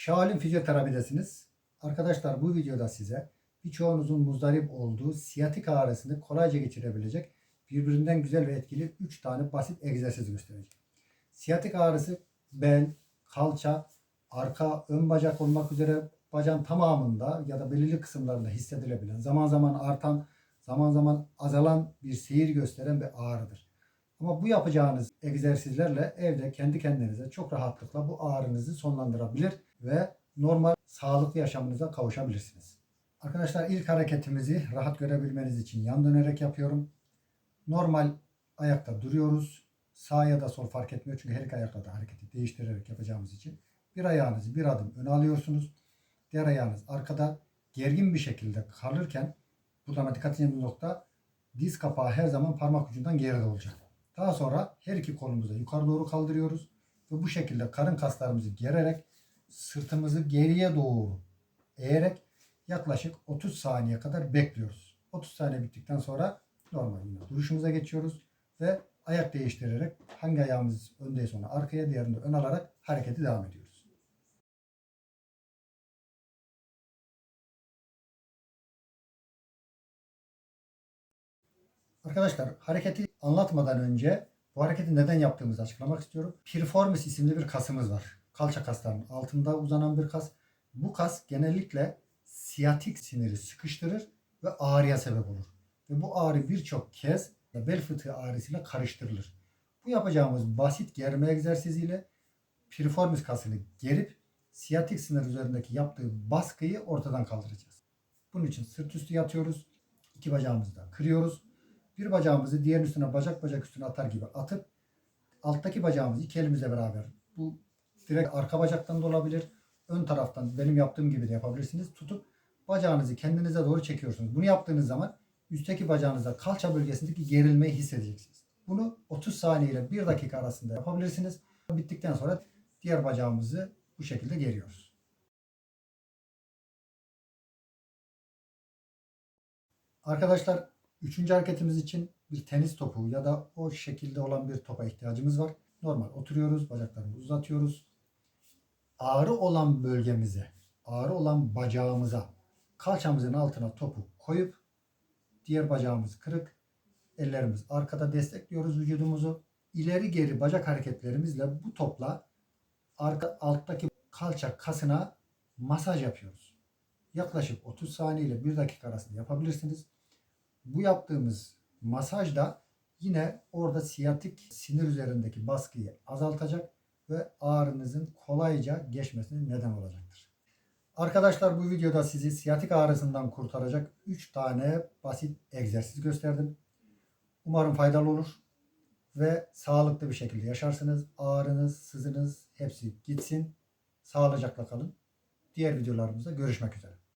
Şalim fizyoterapidesiniz. Arkadaşlar bu videoda size birçoğunuzun muzdarip olduğu siyatik ağrısını kolayca geçirebilecek birbirinden güzel ve etkili 3 tane basit egzersiz göstereceğim. Siyatik ağrısı bel, kalça, arka, ön bacak olmak üzere bacağın tamamında ya da belirli kısımlarında hissedilebilen, zaman zaman artan, zaman zaman azalan bir seyir gösteren bir ağrıdır. Ama bu yapacağınız egzersizlerle evde kendi kendinize çok rahatlıkla bu ağrınızı sonlandırabilir ve normal sağlıklı yaşamınıza kavuşabilirsiniz. Arkadaşlar ilk hareketimizi rahat görebilmeniz için yan dönerek yapıyorum. Normal ayakta duruyoruz. Sağ ya da sol fark etmiyor çünkü her iki ayakla da hareketi değiştirerek yapacağımız için. Bir ayağınızı bir adım öne alıyorsunuz. Diğer ayağınız arkada gergin bir şekilde kalırken burada dikkat edeceğimiz nokta diz kapağı her zaman parmak ucundan geride olacak. Daha sonra her iki kolumuzu yukarı doğru kaldırıyoruz ve bu şekilde karın kaslarımızı gererek sırtımızı geriye doğru eğerek yaklaşık 30 saniye kadar bekliyoruz. 30 saniye bittikten sonra normal yine duruşumuza geçiyoruz ve ayak değiştirerek hangi ayağımız öndeyse onu arkaya diğerini ön alarak hareketi devam ediyoruz. Arkadaşlar hareketi anlatmadan önce bu hareketi neden yaptığımızı açıklamak istiyorum. Piriformis isimli bir kasımız var. Kalça kaslarının altında uzanan bir kas. Bu kas genellikle siyatik siniri sıkıştırır ve ağrıya sebep olur. Ve bu ağrı birçok kez bel fıtığı ağrısıyla karıştırılır. Bu yapacağımız basit germe egzersiziyle piriformis kasını gerip siyatik sinir üzerindeki yaptığı baskıyı ortadan kaldıracağız. Bunun için sırt üstü yatıyoruz. İki bacağımızı da kırıyoruz. Bir bacağımızı diğer üstüne bacak bacak üstüne atar gibi atıp alttaki bacağımızı iki elimizle beraber bu direkt arka bacaktan da olabilir. Ön taraftan benim yaptığım gibi de yapabilirsiniz. Tutup bacağınızı kendinize doğru çekiyorsunuz. Bunu yaptığınız zaman üstteki bacağınızda kalça bölgesindeki gerilmeyi hissedeceksiniz. Bunu 30 saniye ile 1 dakika arasında yapabilirsiniz. Bittikten sonra diğer bacağımızı bu şekilde geriyoruz. Arkadaşlar üçüncü hareketimiz için bir tenis topu ya da o şekilde olan bir topa ihtiyacımız var. Normal oturuyoruz, bacaklarımızı uzatıyoruz. Ağrı olan bölgemize, ağrı olan bacağımıza, kalçamızın altına topu koyup diğer bacağımız kırık, ellerimiz arkada destekliyoruz vücudumuzu. İleri geri bacak hareketlerimizle bu topla arka alttaki kalça kasına masaj yapıyoruz. Yaklaşık 30 saniye ile 1 dakika arasında yapabilirsiniz. Bu yaptığımız masaj da yine orada siyatik sinir üzerindeki baskıyı azaltacak ve ağrınızın kolayca geçmesine neden olacaktır. Arkadaşlar bu videoda sizi siyatik ağrısından kurtaracak 3 tane basit egzersiz gösterdim. Umarım faydalı olur ve sağlıklı bir şekilde yaşarsınız. Ağrınız, sızınız hepsi gitsin. Sağlıcakla kalın. Diğer videolarımızda görüşmek üzere.